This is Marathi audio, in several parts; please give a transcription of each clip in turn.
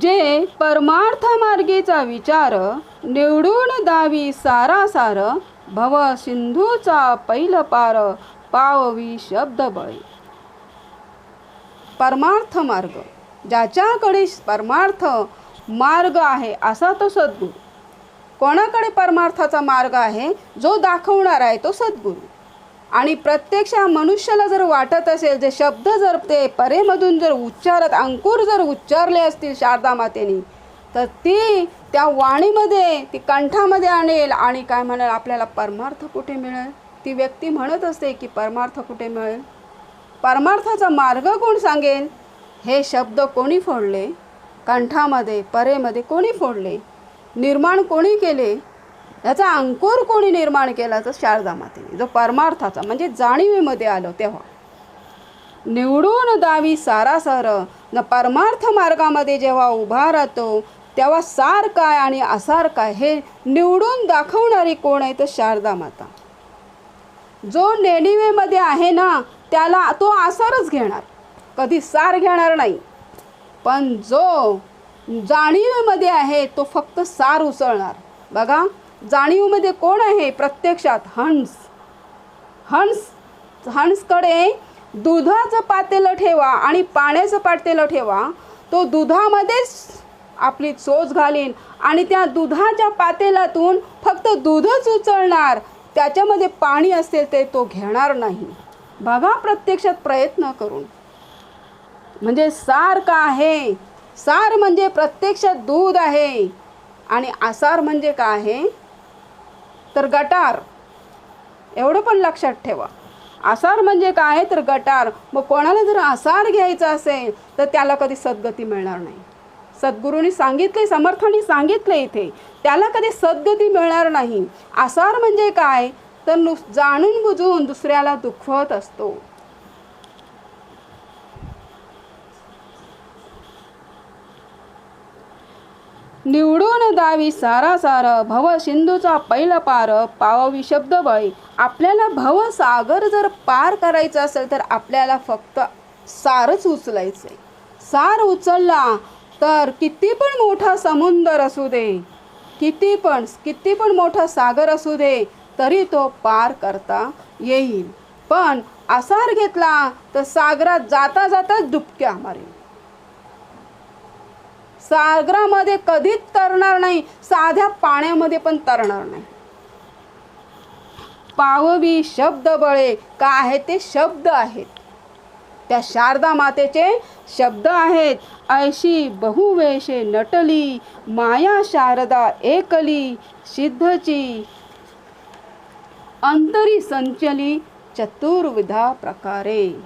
जे परमार्थ मार्गीचा विचार निवडून दावी सारासार भव सिंधूचा पैल पार पाववी शब्द बळी. परमार्थ मार्ग. ज्याच्याकडे परमार्थ मार्ग आहे असा तो सद्गुरू. कोणाकडे परमार्थाचा मार्ग आहे जो दाखवणार आहे तो सद्गुरू. आणि प्रत्यक्ष मनुष्याला जर वाटत असेल जे शब्द जर ते परेमधून जर उच्चारत अंकुर जर उच्चारले असतील शारदा मातेने तर ती त्या वाणीमध्ये ती कंठामध्ये आणेल आणि काय म्हणेल आपल्याला परमार्थ कुठे मिळेल? ती व्यक्ती म्हणत असते की परमार्थ कुठे मिळेल? परमार्थाचा मार्ग कोण सांगेल? हे शब्द कोणी फोडले? कंठामध्ये परेमध्ये कोणी फोडले? निर्माण कोणी केले? याचा अंकुर कोणी निर्माण केला तर शारदा मातेने. जो परमार्थाचा म्हणजे जाणीवेमध्ये आलो तेव्हा. निवडून दावी सारासार. न परमार्थ मार्गामध्ये जेव्हा उभा राहतो तेव्हा सार काय आणि असार काय हे निवडून दाखवणारी कोण आहे तर शारदा माता. जो नेणिवेमध्ये आहे ना त्याला तो आसारच घेणार. कधी सार घेणार नाही. पण जो जाणीवेमध्ये आहे तो फक्त सार उसळणार. बघा जाणीवमध्ये कोण आहे? प्रत्यक्षात हंस. हंस हंसकडे दुधाचं पातेलं ठेवा आणि पाण्याचं पातेलं ठेवा. तो दुधामध्येच आपली चोच घालीन आणि त्या दुधाच्या पातेलातून फक्त दूधच उचलणार. त्याच्यामध्ये पाणी असेल ते तो घेणार नाही. बघा प्रत्यक्षात प्रयत्न करून. म्हणजे सार का आहे? सार म्हणजे प्रत्यक्षात दूध आहे. आणि आसार म्हणजे काय आहे? तर गटार. एवढं पण लक्षात ठेवा. आसार म्हणजे काय? तर गटार. मग कोणाला जर आसार घ्यायचा असेल तर त्याला कधी सद्गती मिळणार नाही. सद्गुरूंनी सांगितले समर्थांनी सांगितले इथे. त्याला कधी सद्गती मिळणार नाही. आसार म्हणजे काय? तर नुस जाणून बुजून दुसऱ्याला दुखवत असतो. निवडून लावी सारा सार भव सिंधूचा पैल पार पाववी शब्द बळी. आपल्याला भव सागर जर पार करायचं असेल तर आपल्याला फक्त सारच उचलायचं आहे सार उचलला तर किती पण मोठा समुंदर असू दे किती पण किती पण मोठा सागर असू दे तरी तो पार करता येईल. पण आसार घेतला तर सागरात जाता जाताच डुबक्या मारेल. सागरामध्ये कधीच तरणार नाही. साध्या पाण्यामध्ये पण तरणार नाही. पाववी शब्द बळे. का आहे ते शब्द आहेत. त्या शारदा मातेचे शब्द आहेत. ऐशी बहुवेशे नटली. माया शारदा एकली. सिद्धची. अंतरी संचली चतुर्विधा प्रकारे.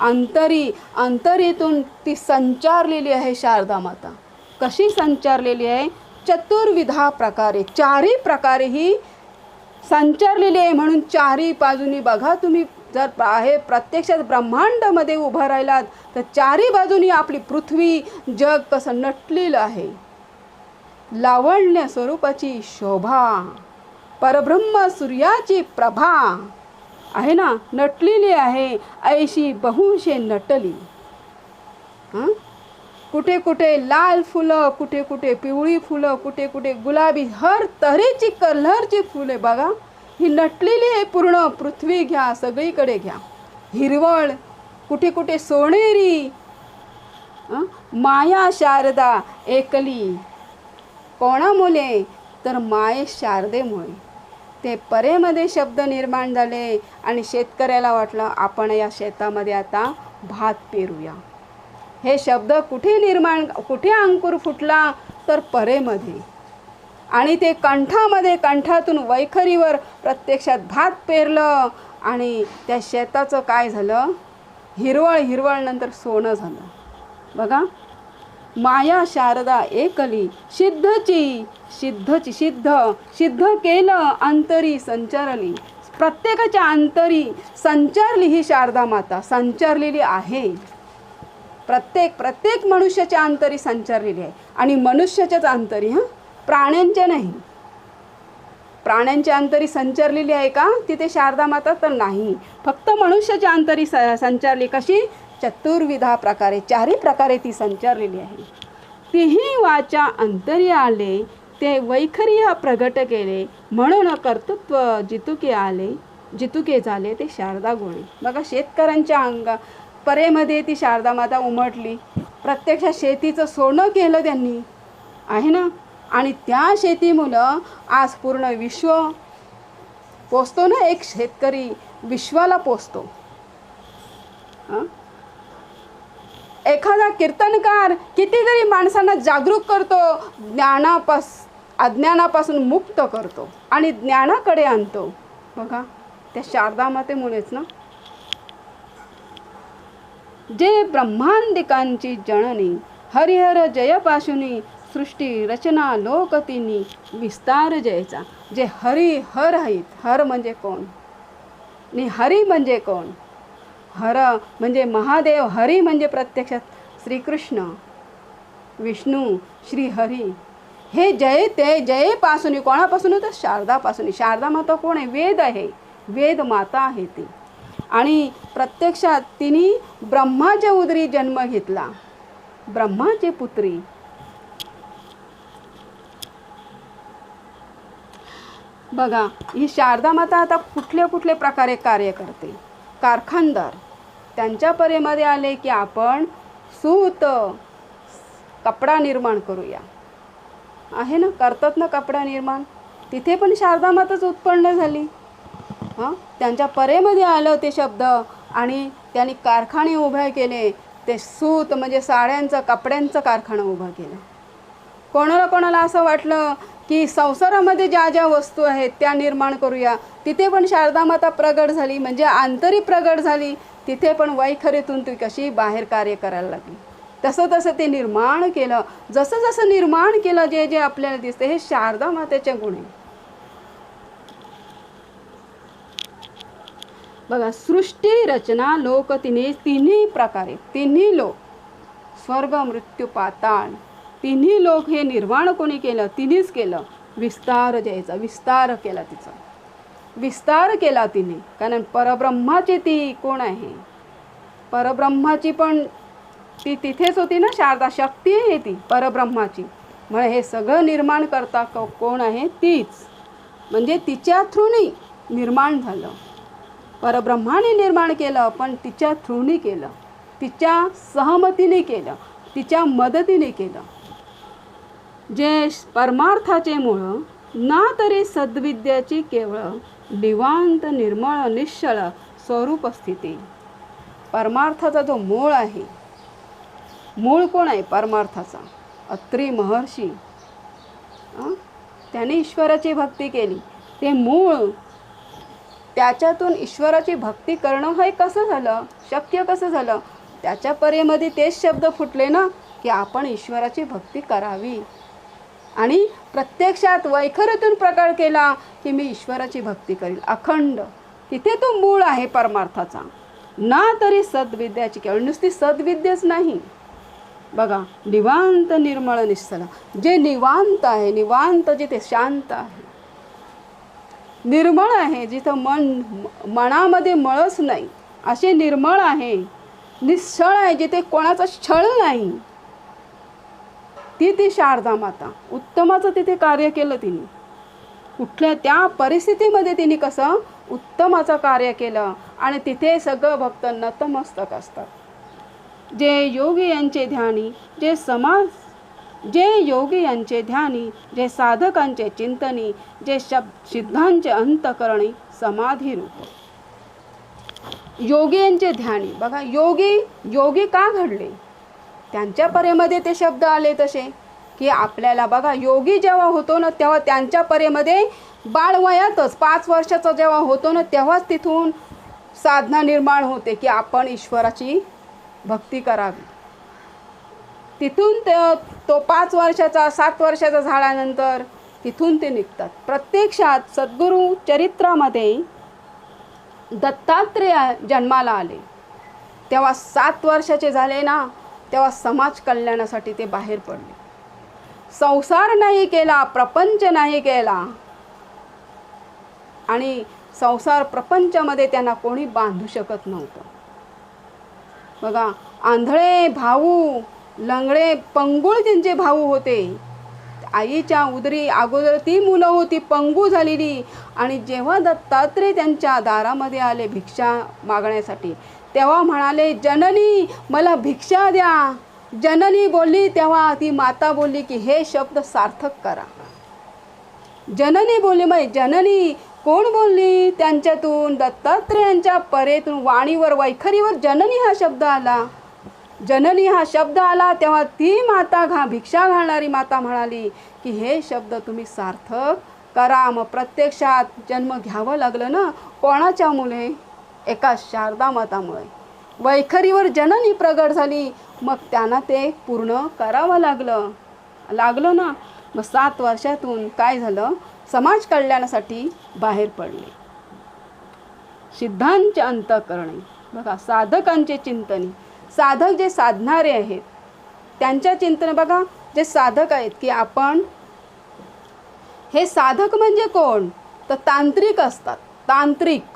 अंतरी अंतरीतून ती संचारलेली आहे शारदा माता. कशी संचारलेली आहे? चतुर्विधा प्रकारे चारही प्रकारे ही संचारलेली आहे म्हणून चारही बाजूनी बघा तुम्ही. जर आहे प्रत्यक्षात ब्रह्मांडामध्ये उभं राहिलात तर चारही बाजूनी आपली पृथ्वी जग कसं नटलेलं आहे. लावण्य स्वरूपाची शोभा परब्रह्म सूर्याची प्रभा. आहे ना नटलेली आहे. ऐशी बहुशे नटली. हां? कुठे कुठे लाल फुलं कुठे कुठे पिवळी फुलं कुठे कुठे गुलाबी हर तऱ्हेची कलरची फुले बघा. ही नटलेली आहे पूर्ण पृथ्वी घ्या सगळीकडे घ्या. हिरवळ कुठे कुठे सोनेरी. माया शारदा एकली. कोणामुळे तर माये शारदेमुळे. ते परेमध्ये शब्द निर्माण झाले आणि शेतकऱ्याला वाटलं आपण या शेतामध्ये आता भात पेरूया. हे शब्द कुठे निर्माण कुठे अंकुर फुटला तर परेमध्ये. आणि ते कंठामध्ये कंठातून वैखरीवर प्रत्यक्षात भात पेरलं आणि त्या शेताचं काय झालं? हिरवळ हिरवळ नंतर सोनं झालं. बघा माया शारदा एकली सिद्धची सिद्धची सिद्ध सिद्ध केलं अंतरी संचारली प्रत्येकाच्या अंतरी संचारली ही शारदा माता संचारलेली आहे. प्रत्येक प्रत्येक मनुष्याच्या अंतरी संचारलेली आहे. आणि मनुष्याच्याच अंतरी हां? प्राण्यांच्या नाही. प्राण्यांच्या अंतरी संचारलेली आहे का? तिथे शारदा माता तर नाही. फक्त मनुष्याच्या अंतरी स संचारली कशी? चतुर्विधा प्रकारे चारही प्रकारे ती संचारलेली आहे. तिही वाचा अंतरी आले ते वैखर्य प्रगट केले म्हणून कर्तृत्व जितुके आले जितुके झाले ते शारदा गुणे. बघा शेतकऱ्यांच्या अंगा परेमध्ये ती शारदा माता उमटली. प्रत्यक्षात शेतीचं सोनं केलं त्यांनी. आहे ना? आणि त्या शेतीमुळं आज पूर्ण विश्व पोचतो ना? एक शेतकरी विश्वाला पोचतो हां? एखादा कीर्तनकार कितीतरी माणसांना जागरूक करतो ज्ञानापास अज्ञानापासून मुक्त करतो आणि ज्ञानाकडे आणतो. बघा त्या शारदा मातेमुळेच ना? जे ब्रह्मांडिकांची जननी हरिहर जयपाशुनी सृष्टी रचना लोकतिनी विस्तार जयचा. जे हरी हर आहेत हर म्हणजे कोण? आणि हरी म्हणजे कोण? हर म्हणजे महादेव हरी म्हणजे प्रत्यक्षात श्रीकृष्ण विष्णू श्रीहरी. हे जय ते जयपासून कोणापासून तर शारदापासून शारदा माता कोण आहे? वेद आहे. वेद माता आहे ती. आणि प्रत्यक्षात तिने ब्रह्माच्या उदरी जन्म घेतला. ब्रह्माची पुत्री. बघा ही शारदा माता आता कुठल्या कुठल्या प्रकारे कार्य करते? कारखानदार. त्यांच्या परेमध्ये आले की आपण सूत कपडा निर्माण करूया. आहे ना? करतात ना कपडा निर्माण? तिथे पण शारदा माताच उत्पन्न झाली. हां? त्यांच्या परेमध्ये आलं ते शब्द आणि त्यांनी कारखाने उभे केले. ते सूत म्हणजे साड्यांचं कपड्यांचं कारखाना उभं केलं. कोणाला कोणाला असं वाटलं की संसारामध्ये ज्या ज्या वस्तू आहेत त्या निर्माण करूया. तिथे पण शारदा माता प्रगट झाली म्हणजे आंतरिक प्रगट झाली. तिथे पण वैखरीतून ती कशी बाहेर कार्य करायला लागली. तसं तसं ते निर्माण केलं. जसं जसं निर्माण केलं जे जे आपल्याला दिसते हे शारदा मातेचे गुण आहे बघा सृष्टी रचना लोक तिने तिन्ही प्रकारे तिन्ही लोक. स्वर्ग मृत्यू पाताळ. तिन्ही लोक हे निर्माण कोणी केलं? तिनेच केलं. विस्तार द्यायचा विस्तार केला तिचा. विस्तार केला तिने. कारण परब्रह्माची ती कोण आहे? परब्रह्माची पण ती तिथेच होती ना? शारदा शक्ती आहे ती परब्रह्माची. म्हणजे हे सगळं निर्माण करता क- कोण आहे? तीच. म्हणजे तिच्या थ्रूनी निर्माण झालं. परब्रह्माने निर्माण केलं पण तिच्या थ्रूनी केलं. तिच्या सहमतीने केलं. तिच्या मदतीने केलं. जे परमार्थाचे मुळं ना तरी सद्विद्याची केवळ निवांत निर्मळ निश्चळ स्वरूप स्थिती. परमार्थाचा जो मूळ आहे मूळ कोण आहे परमार्थाचा? अत्री महर्षी. त्याने ईश्वराची भक्ती केली. ते मूळ त्याच्यातून ईश्वराची भक्ती करणं हे कसं झालं? शक्य कसं झालं? त्याच्या परेमध्ये तेच शब्द फुटले ना की आपण ईश्वराची भक्ती करावी. आणि प्रत्यक्षात वैखरीतून प्रकार केला की मी ईश्वराची भक्ती करील. अखंड. तिथे तो मूळ आहे परमार्थाचा. ना तरी सद्विद्याची केवळ. नुसती सद्विद्याच नाही. बघा निवांत निर्मळ निश्चल. जे निवांत आहे निवांत जिथे शांत आहे. निर्मळ आहे जिथं मन मनामध्ये मळच नाही. असे निर्मळ आहे निश्चळ आहे जिथे कोणाचं छळ नाही. ती ती शारदा माता. उत्तमाचं तिथे कार्य केलं तिने. कुठल्या त्या परिस्थितीमध्ये तिने कसं उत्तमाचं कार्य केलं आणि तिथे सगळं भक्त नतमस्तक असतात. जे योगी यांचे ध्यानी जे समाज जे योगी यांचे ध्यानी जे साधकांचे चिंतनी जे शब्द सिद्धांचे अंतकरणी समाधी रूप. योगी यांचे ध्यानी. बघा योगी योगी का घडले? त्यांच्या परेमध्ये ते शब्द आले तसे. की आपल्याला बघा योगी जेव्हा होतो ना तेव्हा त्यांच्या परेमध्ये बाळवयातच पाच वर्षाचा जेव्हा होतो ना तेव्हाच तिथून साधना निर्माण होते की आपण ईश्वराची भक्ती करावी. तिथून ते तो पाच वर्षाचा सात वर्षाचा झाल्यानंतर तिथून ते निघतात. प्रत्यक्षात सद्गुरू चरित्रामध्ये दत्तात्रेय जन्माला आले. तेव्हा सात वर्षाचे झाले ना तेव्हा समाज कल्याणासाठी ते बाहेर पडले. संसार नाही केला प्रपंच नाही केला. आणि संसार प्रपंचामध्ये त्यांना कोणी बांधू शकत नव्हतं. बघा आंधळे भाऊ लंगडे पंगुळ त्यांचे भाऊ होते. आईच्या उदरी अगोदर ती मुलं होती पंगू झालेली. आणि जेव्हा दत्तात्रय त्यांच्या दारामध्ये आले भिक्षा मागण्यासाठी तेव्हा म्हणाले जननी मला भिक्षा द्या. जननी बोलली तेव्हा ती माता बोलली की हे शब्द सार्थक करा. जननी बोलली मग जननी कोण बोलली? त्यांच्यातून दत्तात्रेयांच्या परेतून वाणीवर वैखरीवर जननी हा शब्द आला. जननी हा शब्द आला तेव्हा ती माता घा भिक्षा घालणारी माता म्हणाली की हे शब्द तुम्ही सार्थक करा. मग प्रत्यक्षात जन्म घ्यावं लागलं ना कोणाच्या मुले? एका शारदा मातामुळे. वैखरीवर जननी प्रगट झाली. मग त्यांना ते पूर्ण करावं लागलं. लागलं ना? मग सात वर्षातून काय झालं? समाज कल्याणासाठी बाहेर पडले. सिद्धांचे अंतकरणे. बघा साधकांचे चिंतने. साधक जे साधणारे आहेत त्यांच्या चिंतन बघा जे साधक आहेत की आपण हे साधक म्हणजे कोण? तर तांत्रिक असतात. तांत्रिक.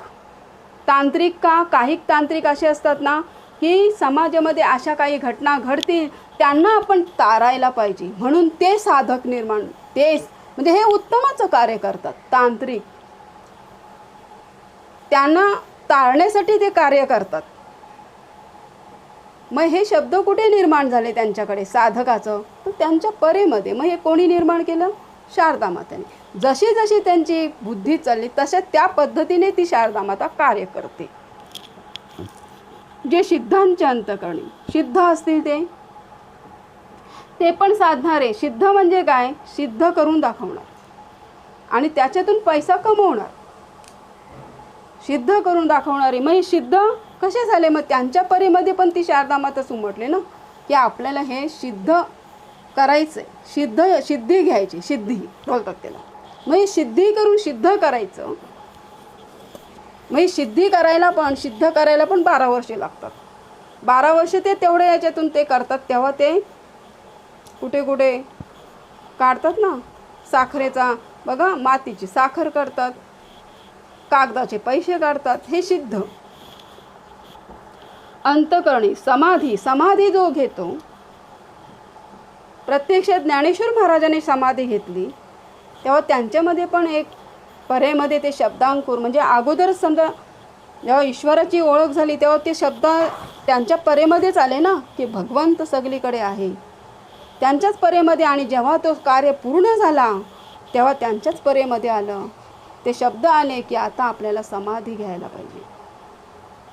तांत्रिक का काही तांत्रिक असे असतात ना की समाजामध्ये अशा काही घटना घडतील त्यांना आपण तारायला पाहिजे. म्हणून ते साधक निर्माण तेच म्हणजे हे उत्तमाचं कार्य करतात तांत्रिक. त्यांना तारण्यासाठी ते कार्य करतात. मग हे शब्द कुठे निर्माण झाले त्यांच्याकडे? साधकाचं. तर त्यांच्या परेमध्ये. मग हे कोणी निर्माण केलं? शारदा माताने. जशी जशी त्यांची बुद्धी चालली तशा त्या पद्धतीने ती शारदा माता कार्य करते. जे सिद्धांचे अंतकरणी सिद्ध असतील ते? ते पण साधणारे. सिद्ध म्हणजे काय? सिद्ध करून दाखवणार. आणि त्याच्यातून पैसा कमवणार. सिद्ध करून दाखवणारे. मग हे सिद्ध कसे झाले? मग त्यांच्या परीमध्ये पण ती शारदा माता उमटले ना? की आपल्याला हे सिद्ध करायचं आहे सिद्ध सिद्धी घ्यायची. सिद्धी बोलतात त्याला. मग सिद्धी करून सिद्ध करायचं. मग सिद्धी करायला पण सिद्ध करायला पण बारा वर्षे लागतात. बारा वर्षे ते तेवढे याच्यातून ते करतात तेव्हा ते कुठे कुठे काढतात ना साखरेचा बघा मातीची साखर करतात कागदाचे पैसे काढतात हे सिद्ध. अंतकरणी समाधी समाधी जो घेतो प्रत्यक्ष ज्ञानेश्वर महाराजांनी समाधी घेतली तेव्हा त्यांच्यामध्ये पण एक परेमध्ये ते शब्दांकुर म्हणजे अगोदरच समजा जेव्हा ईश्वराची ओळख झाली तेव्हा ते शब्द त्यांच्या परेमध्येच आले ना की भगवंत सगळीकडे आहे. त्यांच्याच परेमध्ये आणि जेव्हा तो कार्य पूर्ण झाला तेव्हा त्यांच्याच परेमध्ये आलं. ते शब्द आले की आता आपल्याला समाधी घ्यायला पाहिजे.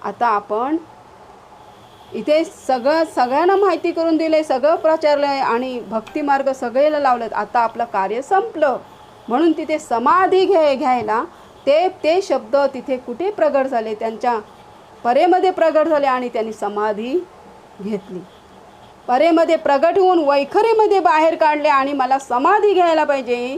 आता आपण इथे सगळं सगळ्यांना माहिती करून दिले सगळं प्रचारलं आहे आणि भक्तिमार्ग सगळेला लावलं आता आपलं कार्य संपलं. म्हणून तिथे समाधी घे घ्यायला. ते ते शब्द तिथे कुठे प्रगट झाले? त्यांच्या परेमध्ये प्रगट झाले आणि त्यांनी समाधी घेतली. परेमध्ये प्रगट होऊन वैखरीमध्ये बाहेर काढले आणि मला समाधी घ्यायला पाहिजे.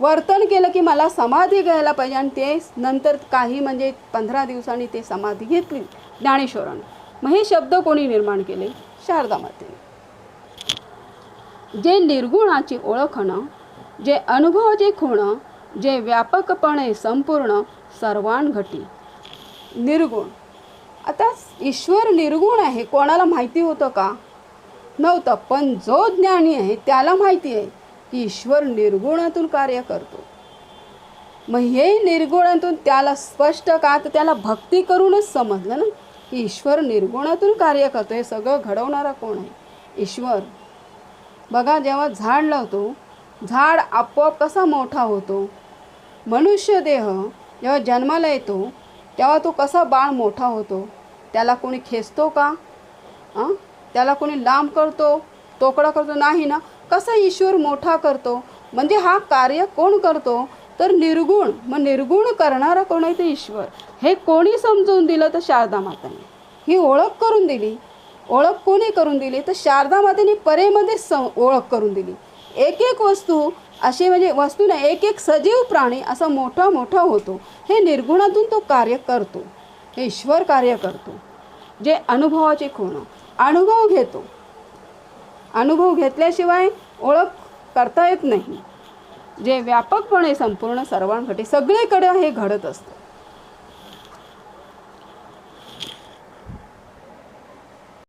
वर्तन केलं की मला समाधी घ्यायला पाहिजे आणि ते नंतर काही म्हणजे पंधरा दिवसांनी ते समाधी घेतली. ज्ञानेश्वरानं. मग हे शब्द कोणी निर्माण केले? शारदा मातेने. जे निर्गुणाची ओळखणं जे अनुभवाचे खुणं जे व्यापकपणे संपूर्ण सर्वांघटी. निर्गुण. आता ईश्वर निर्गुण आहे कोणाला माहिती होतं का? नव्हतं पण जो ज्ञानी आहे त्याला माहिती आहे की ईश्वर निर्गुणातून कार्य करतो. मग हे निर्गुणातून त्याला स्पष्ट का? तर त्याला भक्ती करूनच समजलं ना? की ईश्वर निर्गुणातून कार्य करतो हे सगळं घडवणारा कोण आहे? ईश्वर. बघा जेव्हा झाड लावतो झाड आपोआप कसा मोठा होतो? मनुष्य देह जेव्हा जन्माला येतो तेव्हा तो कसा बाळ मोठा होतो? त्याला कोणी खेचतो का? हां त्याला कोणी लांब करतो? तोकडा करतो? नाही ना. कसा ईश्वर मोठा करतो? म्हणजे हा कार्य कोण करतो? तर निर्गुण. मग निर्गुण करणारा कोण आहे? ते ईश्वर. हे कोणी समजून दिलं? तर शारदा माताने. ही ओळख करून दिली. ओळख कोणी करून दिली? तर शारदा मातेने परेमध्ये सम ओळख करून दिली. एक एक वस्तू अशी म्हणजे वस्तू नाही एक एक सजीव प्राणी असा मोठा मोठा होतो. हे निर्गुणातून तो कार्य करतो. हे ईश्वर कार्य करतो. जे अनुभवाचे खूण. अनुभव घेतो. अनुभव घेतल्याशिवाय ओळख करता येत नाही. जे व्यापकपणे संपूर्ण सर्वांकडे सगळीकडे हे घडत असतं.